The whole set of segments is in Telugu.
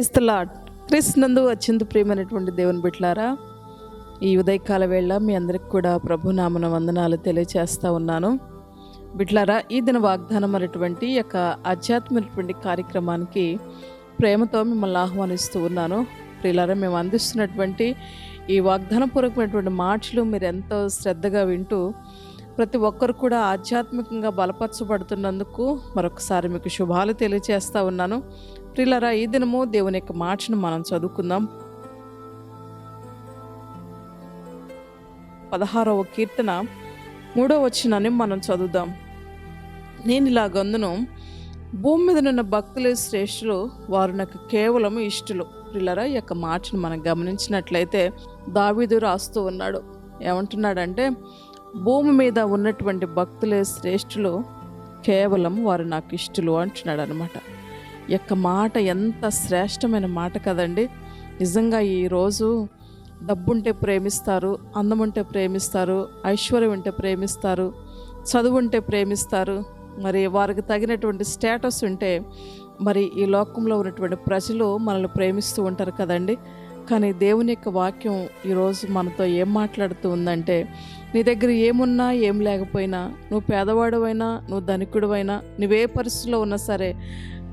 ద లాడ్ క్రీస్తునందు అత్యంత ప్రియమైనటువంటి దేవుని బిట్లారా ఈ ఉదయకాల వేళ మీ అందరికి కూడా ప్రభునామన వందనాలు తెలియచేస్తూ ఉన్నాను. బిట్లారా ఈ దిన వాగ్దానం అనేటువంటి యొక్క ఆధ్యాత్మికటువంటి కార్యక్రమానికి ప్రేమతో మిమ్మల్ని ఆహ్వానిస్తూ ఉన్నాను. ప్రియులారా మేము అందిస్తున్నటువంటి ఈ వాగ్దానపూర్వకమైనటువంటి మాటలు మీరు ఎంతో శ్రద్ధగా వింటూ ప్రతి ఒక్కరు కూడా ఆధ్యాత్మికంగా బలపరచబడుతున్నందుకు మరొకసారి మీకు శుభాలు తెలియజేస్తా ఉన్నాను. ప్రిలరా ఈ దినము దేవుని యొక్క మాటను మనం చదువుకుందాం. పదహారవ కీర్తన మూడో వచ్చినని మనం చదువుదాం. నేను ఇలా గందును భూమి మీద నున్న భక్తులు శ్రేష్ఠులు వారు నాకు కేవలం ఇష్టలు. ప్రిల్లరా ఈ యొక్క మాటను మనం గమనించినట్లయితే దావీదు రాస్తూ ఉన్నాడు. ఏమంటున్నాడంటే భూమి మీద ఉన్నటువంటి భక్తులే శ్రేష్ఠులు కేవలం వారు నాకు ఇష్టలు అంటున్నాడు అనమాట యొక్క మాట ఎంత శ్రేష్టమైన మాట కదండి. నిజంగా ఈరోజు డబ్బుంటే ప్రేమిస్తారు అందం ఉంటే ప్రేమిస్తారు ఐశ్వర్యం ఉంటే ప్రేమిస్తారు చదువు ఉంటే ప్రేమిస్తారు మరి వారికి తగినటువంటి స్టేటస్ ఉంటే మరి ఈ లోకంలో ఉన్నటువంటి ప్రజలు మనల్ని ప్రేమిస్తూ ఉంటారు కదండి. కానీ దేవుని యొక్క వాక్యం ఈరోజు మనతో ఏం మాట్లాడుతూ ఉందంటే నీ దగ్గర ఏమున్నా ఏం లేకపోయినా నువ్వు పేదవాడువైనా నువ్వు ధనికుడువైనా నువ్వే పరిస్థితిలో ఉన్నా సరే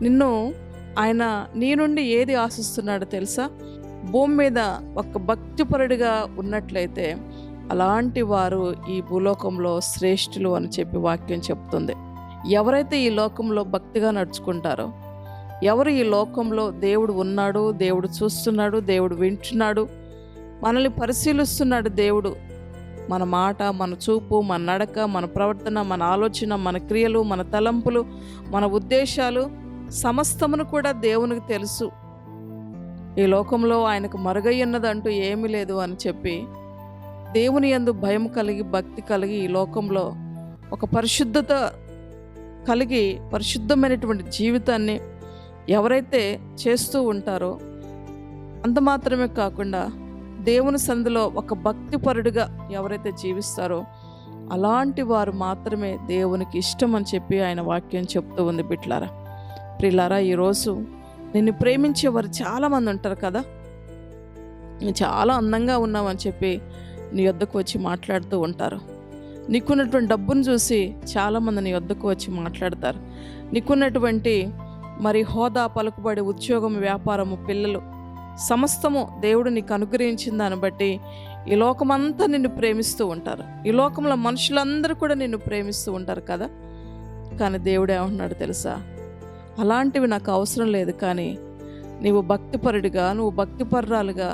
నిన్ను ఆయన నీ నుండి ఏది ఆశిస్తున్నాడో తెలుసా? భూమి మీద ఒక భక్తిపరుడిగా ఉన్నట్లయితే అలాంటి వారు ఈ భూలోకంలో శ్రేష్ఠులు అని చెప్పి వాక్యం చెప్తుంది. ఎవరైతే ఈ లోకంలో భక్తిగా నడుచుకుంటారో ఎవరు ఈ లోకంలో దేవుడు ఉన్నాడు దేవుడు చూస్తున్నాడు దేవుడు వింటున్నాడు మనల్ని పరిశీలిస్తున్నాడు దేవుడు. మన మాట మన చూపు మన నడక మన ప్రవర్తన మన ఆలోచన మన క్రియలు మన తలంపులు మన ఉద్దేశాలు సమస్తమును కూడా దేవునికి తెలుసు. ఈ లోకంలో ఆయనకు మరుగై ఉన్నదంటూ ఏమీ లేదు అని చెప్పి దేవుని యందు భయం కలిగి భక్తి కలిగి ఈ లోకంలో ఒక పరిశుద్ధత కలిగి పరిశుద్ధమైనటువంటి జీవితాన్ని ఎవరైతే చేస్తూ ఉంటారో అంత మాత్రమే కాకుండా దేవుని సందులో ఒక భక్తిపరుడుగా ఎవరైతే జీవిస్తారో అలాంటి వారు మాత్రమే దేవునికి ఇష్టం అని చెప్పి ఆయన వాక్యం చెప్తూ ఉంది బిట్లారా ప్రిలారా ఈరోజు నిన్ను ప్రేమించే వారు చాలామంది ఉంటారు కదా? చాలా అందంగా ఉన్నామని చెప్పి నీ వద్దకు వచ్చి మాట్లాడుతూ ఉంటారు. నీకున్నటువంటి డబ్బును చూసి చాలామంది నీ వద్దకు వచ్చి మాట్లాడతారు. నీకున్నటువంటి మరి హోదా పలుకుబడి ఉద్యోగం వ్యాపారము పిల్లలు సమస్తము దేవుడు నీకు అనుగ్రహించిన దాన్ని బట్టి ఈ లోకమంతా నిన్ను ప్రేమిస్తూ ఉంటారు. ఈ లోకంలో మనుషులందరూ కూడా నిన్ను ప్రేమిస్తూ ఉంటారు కదా? కానీ దేవుడు ఏమంటున్నాడు తెలుసా? అలాంటివి నాకు అవసరం లేదు కానీ నీవు భక్తిపరుడిగా నువ్వు భక్తిపరురాలుగా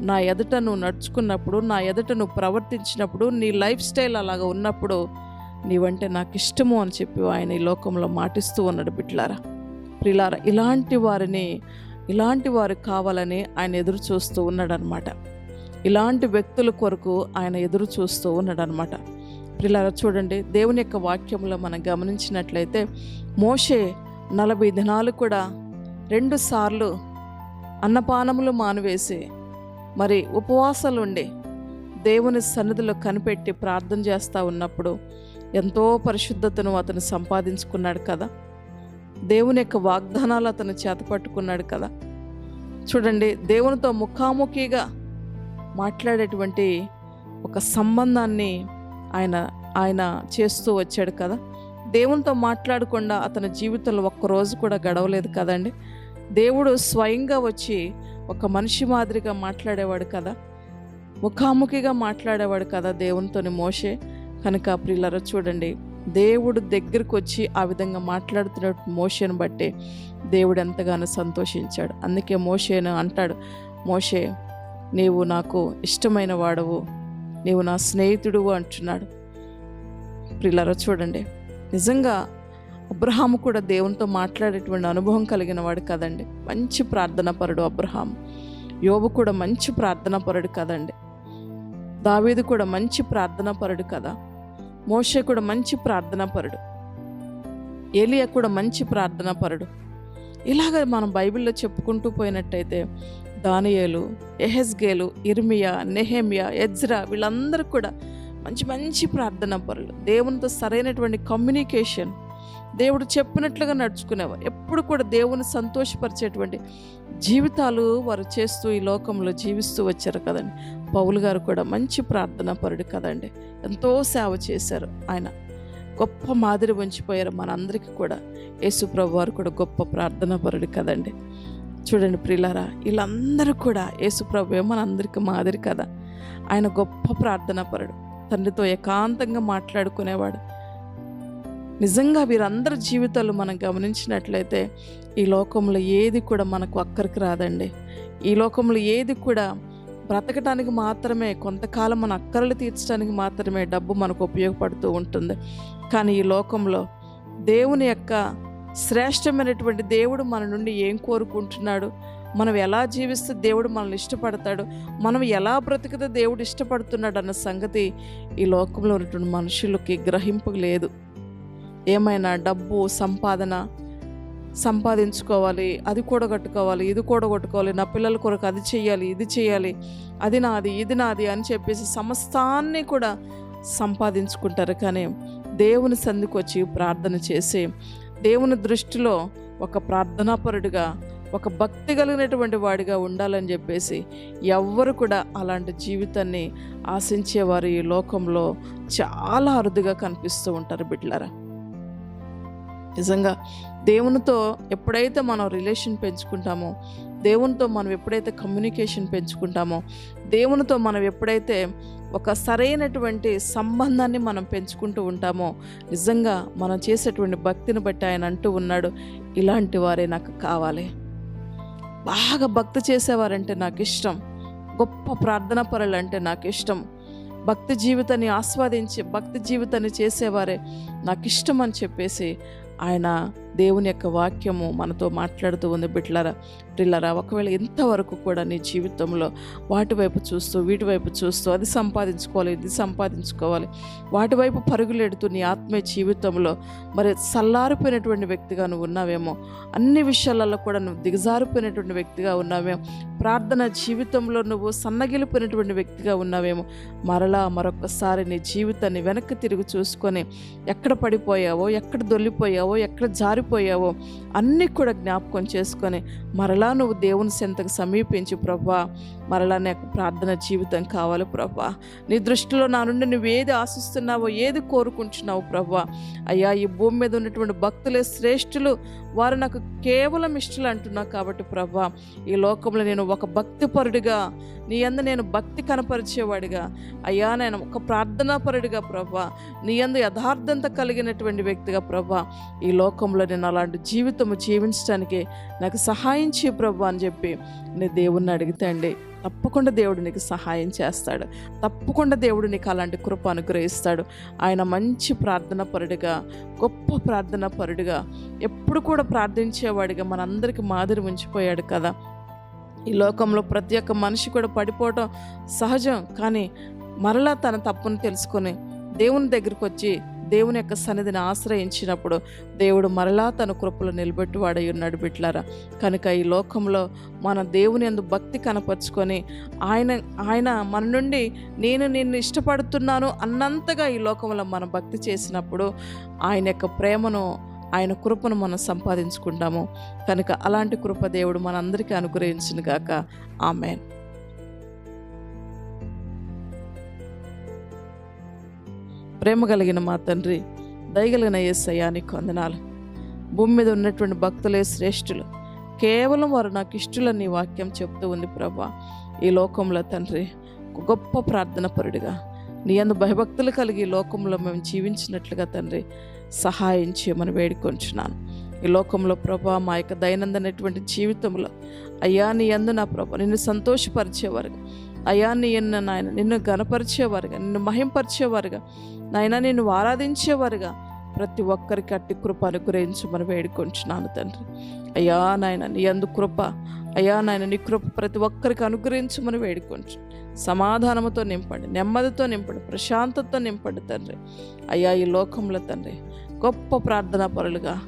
నా ఎదుట నువ్వు నడుచుకున్నప్పుడు నా ఎదుట నువ్వు ప్రవర్తించినప్పుడు నీ లైఫ్ స్టైల్ అలాగా ఉన్నప్పుడు నీవంటే నాకు ఇష్టము అని చెప్పి ఆయన ఈ లోకంలో మాటిస్తూ ఉన్నాడు బిడ్లారా ప్రిలారా ఇలాంటి వారిని ఇలాంటి వారు కావాలని ఆయన ఎదురు చూస్తూ ఉన్నాడనమాట ఇలాంటి వ్యక్తుల కొరకు ఆయన ఎదురు చూస్తూ ఉన్నాడనమాట ప్రిలారా చూడండి దేవుని యొక్క వాక్యంలో మనం గమనించినట్లయితే మోషే నలభై దినాలు కూడా రెండు సార్లు అన్నపానములు మానివేసి మరి ఉపవాసాలుండి దేవుని సన్నిధిలో కనిపెట్టి ప్రార్థన చేస్తూ ఉన్నప్పుడు ఎంతో పరిశుద్ధతను అతను సంపాదించుకున్నాడు కదా. దేవుని యొక్క వాగ్దానాలు అతను చేతపట్టుకున్నాడు కదా. చూడండి దేవునితో ముఖాముఖిగా మాట్లాడేటువంటి ఒక సంబంధాన్ని ఆయన ఆయన చేస్తూ వచ్చాడు కదా. దేవునితో మాట్లాడకుండా అతని జీవితంలో ఒక్కరోజు కూడా గడవలేదు కదండి. దేవుడు స్వయంగా వచ్చి ఒక మనిషి మాదిరిగా మాట్లాడేవాడు కదా. ముఖాముఖిగా మాట్లాడేవాడు కదా దేవునితోని మోసే కనుక ప్రిల్లర చూడండి దేవుడు దగ్గరికి వచ్చి ఆ విధంగా మాట్లాడుతున్నట్టు మోషేను బట్టి దేవుడు ఎంతగానో సంతోషించాడు. అందుకే మోషేను అంటాడు మోషే నీవు నాకు ఇష్టమైన వాడవు నీవు నా స్నేహితుడు అంటున్నాడు. ప్రిల్లర చూడండి నిజంగా అబ్రహాము కూడా దేవునితో మాట్లాడేటువంటి అనుభవం కలిగిన వాడు కదండి. మంచి ప్రార్థన పరుడు అబ్రహాం యోబు కూడా మంచి ప్రార్థన పరుడు కదండి. దావీదు కూడా మంచి ప్రార్థన పరుడు కదా. మోషే కూడా మంచి ప్రార్థన పరుడు ఏలియా కూడా మంచి ప్రార్థన పరుడు ఇలాగ మనం బైబిల్లో చెప్పుకుంటూ పోయినట్టయితే దానియేలు ఎహెస్గేలు ఇర్మియా నెహేమియా ఎజ్రా వీళ్ళందరూ కూడా మంచి మంచి ప్రార్థన పనులు. దేవునితో సరైనటువంటి కమ్యూనికేషన్ దేవుడు చెప్పినట్లుగా నడుచుకునేవారు. ఎప్పుడు కూడా దేవుని సంతోషపరిచేటువంటి జీవితాలు వారు చేస్తూ ఈ లోకంలో జీవిస్తూ వచ్చారు కదండి. పౌలు గారు కూడా మంచి ప్రార్థనా పరుడు కదండి. ఎంతో సేవ చేశారు ఆయన. గొప్ప మాదిరి ఉంచిపోయారు మనందరికీ కూడా. యేసుప్రభు వారు కూడా గొప్ప ప్రార్థనా పరుడు కదండి. చూడండి ప్రిలారా వీళ్ళందరూ కూడా యేసుప్రభు మనందరికీ మాదిరి కదా. ఆయన గొప్ప ప్రార్థనా పరుడు. తండ్రితో ఏకాంతంగా మాట్లాడుకునేవాడు. నిజంగా వీరందరి జీవితాలు మనం గమనించినట్లయితే ఈ లోకంలో ఏది కూడా మనకు అక్కరికి రాదండి. ఈ లోకంలో ఏది కూడా బ్రతకడానికి మాత్రమే కొంతకాలం మన అక్కర్లు తీర్చడానికి మాత్రమే డబ్బు మనకు ఉపయోగపడుతూ ఉంటుంది. కానీ ఈ లోకంలో దేవుని యొక్క శ్రేష్టమైనటువంటి దేవుడు మన నుండి ఏం కోరుకుంటున్నాడు? మనం ఎలా జీవిస్తే దేవుడు మనల్ని ఇష్టపడతాడు? మనం ఎలా బ్రతికితే దేవుడు ఇష్టపడుతున్నాడు అన్న సంగతి ఈ లోకంలో ఉన్నటువంటి మనుషులకి గ్రహింపు లేదు. ఏమైనా డబ్బు సంపాదన సంపాదించుకోవాలి అది కూడగట్టుకోవాలి ఇది కూడగొట్టుకోవాలి నా పిల్లల కొరకు అది చేయాలి ఇది చేయాలి అది నాది ఇది నాది అని చెప్పేసి సమస్తాన్ని కూడా సంపాదించుకుంటారు. కానీ దేవుని సందికి వచ్చి ప్రార్థన చేసి దేవుని దృష్టిలో ఒక ప్రార్థనాపరుడిగా ఒక భక్తి కలిగినటువంటి వాడిగా ఉండాలని చెప్పేసి ఎవ్వరు కూడా అలాంటి జీవితాన్ని ఆశించేవారు ఈ లోకంలో చాలా అరుదుగా కనిపిస్తూ ఉంటారు బిడ్డలారా నిజంగా దేవునితో ఎప్పుడైతే మనం రిలేషన్ పెంచుకుంటామో దేవునితో మనం ఎప్పుడైతే కమ్యూనికేషన్ పెంచుకుంటామో దేవునితో మనం ఎప్పుడైతే ఒక సరైనటువంటి సంబంధాన్ని మనం పెంచుకుంటూ ఉంటామో నిజంగా మనం చేసేటువంటి భక్తిని బట్టి ఆయన అంటూ ఉన్నాడు ఇలాంటి వారే నాకు కావాలి. బాగా భక్తి చేసేవారంటే నాకు ఇష్టం గొప్ప ప్రార్థన పరులు అంటే నాకు ఇష్టం భక్తి జీవితాన్ని ఆస్వాదించి భక్తి జీవితాన్ని చేసేవారే నాకు ఇష్టం అని చెప్పేసి ఆయన దేవుని యొక్క వాక్యము మనతో మాట్లాడుతూ ఉంది బిడ్లరా బిడ్లరా ఒకవేళ ఇంతవరకు కూడా నీ జీవితంలో వాటి వైపు చూస్తూ వీటి వైపు చూస్తూ అది సంపాదించుకోవాలి ఇది సంపాదించుకోవాలి వాటి వైపు పరుగులెడుతూ నీ ఆత్మీయ జీవితంలో మరి సల్లారిపోయినటువంటి వ్యక్తిగా నువ్వు ఉన్నావేమో అన్ని విషయాలలో కూడా నువ్వు దిగజారిపోయినటువంటి వ్యక్తిగా ఉన్నావేమో ప్రార్థన జీవితంలో నువ్వు సన్నగిలిపోయినటువంటి వ్యక్తిగా ఉన్నావేమో మరలా మరొకసారి నీ జీవితాన్ని వెనక్కి తిరిగి చూసుకొని ఎక్కడ పడిపోయావో ఎక్కడ దొల్లిపోయావో ఎక్కడ మారిపోయావో అన్నీ కూడా జ్ఞాపకం చేసుకొని మరలా నువ్వు దేవుని సెంతకు సమీపించి ప్రభా. మరలా నాకు ప్రార్థన జీవితం కావాలి ప్రభా. నీ దృష్టిలో నా నుండి నువ్వు ఏది ఆశిస్తున్నావో ఏది కోరుకుంటున్నావు ప్రభా. అయ్యా ఈ భూమి మీద ఉన్నటువంటి భక్తులే శ్రేష్ఠులు వారు నాకు కేవలం ఇష్టలు అంటున్నావు కాబట్టి ప్రభా. ఈ లోకంలో నేను ఒక భక్తిపరుడిగా నీ అందు నేను భక్తి కనపరిచేవాడిగా. అయ్యా నేను ఒక ప్రార్థనాపరుడిగా ప్రభా. నీ అందు యథార్థంత కలిగినటువంటి వ్యక్తిగా ప్రభా. ఈ లోకంలో నేను అలాంటి జీవితము జీవించడానికి నాకు సహాయం చేయ ప్రభు అని చెప్పి నేను దేవుణ్ణి అడిగితే అండి తప్పకుండా దేవుడు నీకు సహాయం చేస్తాడు. తప్పకుండా దేవుడు నీకు అలాంటి కృప అనుగ్రహిస్తాడు. ఆయన మంచి ప్రార్థన పరుడిగా గొప్ప ప్రార్థన పరుడిగా ఎప్పుడు కూడా ప్రార్థించేవాడిగా మనందరికీ మాదిరి ఉంచిపోయాడు కదా. ఈ లోకంలో ప్రతి ఒక్క మనిషి కూడా పడిపోవటం సహజం కానీ మరలా తన తప్పును తెలుసుకొని దేవుని దగ్గరికి వచ్చి దేవుని యొక్క సన్నిధిని ఆశ్రయించినప్పుడు దేవుడు మరలా తన కృపలో నిలబెట్టి వాడై ఉన్నాడు బిట్లారా కనుక ఈ లోకంలో మన దేవుని అందు భక్తి కనపరుచుకొని ఆయన ఆయన మన నుండి నేను నిన్ను ఇష్టపడుతున్నాను అన్నంతగా ఈ లోకంలో మనం భక్తి చేసినప్పుడు ఆయన యొక్క ప్రేమను ఆయన కృపను మనం సంపాదించుకుంటాము. కనుక అలాంటి కృప దేవుడు మనందరికీ అనుగ్రహించిన గాక ఆమెన్. ప్రేమ కలిగిన మా తండ్రి దయగలిగిన ఏసయ్యా నీకు వందనాలు. భూమి మీద ఉన్నటువంటి భక్తులే శ్రేష్ఠులు. కేవలం వారు నాకు ఇష్టలని వాక్యం చెప్తూ ఉంది ప్రభా. ఈ లోకంలో తండ్రి గొప్ప ప్రార్థన పరుడిగా. నీ అందు భయభక్తులు కలిగి ఈ లోకంలో మేము జీవించినట్లుగా తండ్రి సహాయం చేయమని వేడుకొంచున్నాను. ఈ లోకంలో ప్రభా మా యొక్క దైనందినటువంటి జీవితంలో అయ్యా నీ అందు నా ప్రభా నిన్ను సంతోషపరిచేవారు అయ్యా నిన్న నాయన నిన్ను గనపరిచేవారుగా నిన్ను మహింపరిచేవారుగా నాయన నిన్ను ఆరాధించేవారుగా. ప్రతి ఒక్కరికి అట్టి కృప అనుగ్రహించమని వేడుకుంటున్నాను తండ్రి. అయ్యా నాయన నీ అందు కృప. అయ్యా నాయన నీ కృప ప్రతి ఒక్కరికి అనుగ్రహించమని వేడుకొంచు. సమాధానముతో నింపండి నెమ్మదితో నింపండి ప్రశాంతతతో నింపండి తండ్రి. అయ్యా ఈ లోకంలో తండ్రి గొప్ప ప్రార్థనా పరులుగా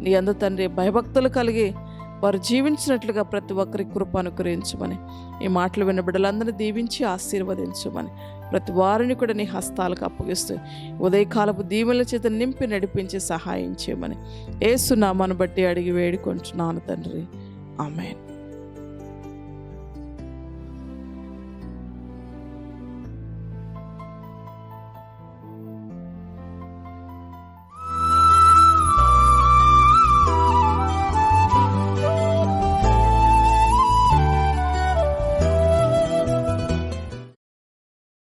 నీ అందు తండ్రి భయభక్తులు కలిగి వారు జీవించినట్లుగా ప్రతి ఒక్కరి కృప అనుగ్రహించమని. ఈ మాటలు విన్న బిడ్డలందరినీ దీవించి ఆశీర్వదించమని. ప్రతి వారిని కూడా నీ హస్తాలకు అప్పగిస్తూ ఉదయకాలపు దీవెనల చేత నింపి నడిపించి సహాయం చేయమని. ఏసునామాను బట్టి అడిగి వేడుకుంటున్నాను తండ్రి. ఆమెన్.